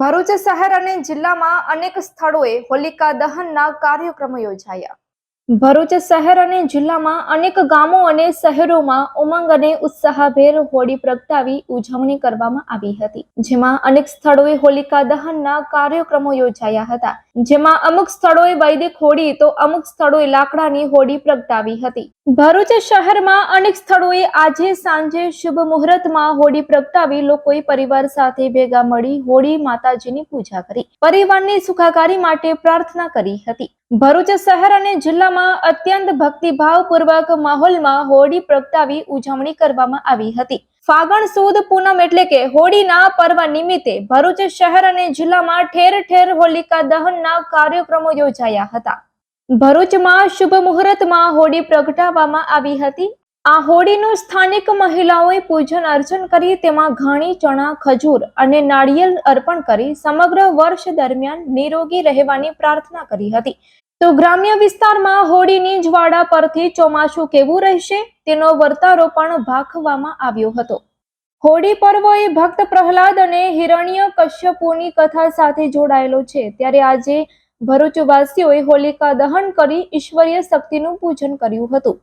ભરૂચ શહેર અને જિલ્લામાં અનેક સ્થળોએ હોલિકા દહનના કાર્યક્રમો યોજાયા. ભરૂચ શહેર અને જિલ્લામાં અનેક ગામો અને શહેરોમાં ઉમંગ અને ઉત્સાહભેર હોળી પ્રગટાવી ઉજવણી કરવામાં આવી હતી. જેમાં અનેક સ્થળોએ હોલિકા દહનના કાર્યક્રમો યોજાયા હતા. જેમાં અમુક સ્થળોએ વૈદિક હોળી તો અમુક સ્થળોએ લાકડાની હોળી પ્રગટાવી હતી. ભરૂચ શહેરમાં અનેક સ્થળોએ આજે સાંજે શુભ મુહૂર્તમાં હોળી પ્રગટાવી લોકોએ પરિવાર સાથે ભેગા મળી હોળી માતાજીની પૂજા કરી. પરિવારની સુખાકારી માટે પ્રાર્થના કરી હતી. ભરૂચ શહેર અને જિલ્લામાં અત્યંત ભક્તિભાવપૂર્વક માહોલમાં હોળી પ્રગટાવી ઉજવણી કરવામાં આવી હતી. ફાગણ સુદ પૂનમ એટલે કે હોળીના પર્વ નિમિત્તે ભરૂચ શહેર અને જિલ્લામાં ઠેર ઠેર હોલિકા દહનના કાર્યક્રમો યોજાયા હતા. ભરૂચમાં શુભ મુહૂર્તમાં હોળી પ્રગટાવવામાં આવી હતી આ હોળીનું સ્થાનિક મહિલાઓએ પૂજન અર્ચન કરી, તેમાં ઘાણી ચણા, ખજૂર અને નાળિયેર અર્પણ કરી, સમગ્ર વર્ષ દરમિયાન નિરોગી રહેવાની પ્રાર્થના કરી હતી. તો ગ્રામ્ય વિસ્તારમાં હોળીની જ્વાળા પરથી ચોમાસું કેવું રહેશે? તેનો વર્તારો પણ ભાખવામાં આવ્યો હતો. હોળી પર્વ એ ભક્ત પ્રહલાદ અને હિરણ્ય કશ્યપોની કથા સાથે જોડાયેલો છે. ત્યારે આજે ભરૂચવાસીઓએ હોલિકા દહન કરી, ઈશ્વરીય શક્તિનું પૂજન કર્યું હતું.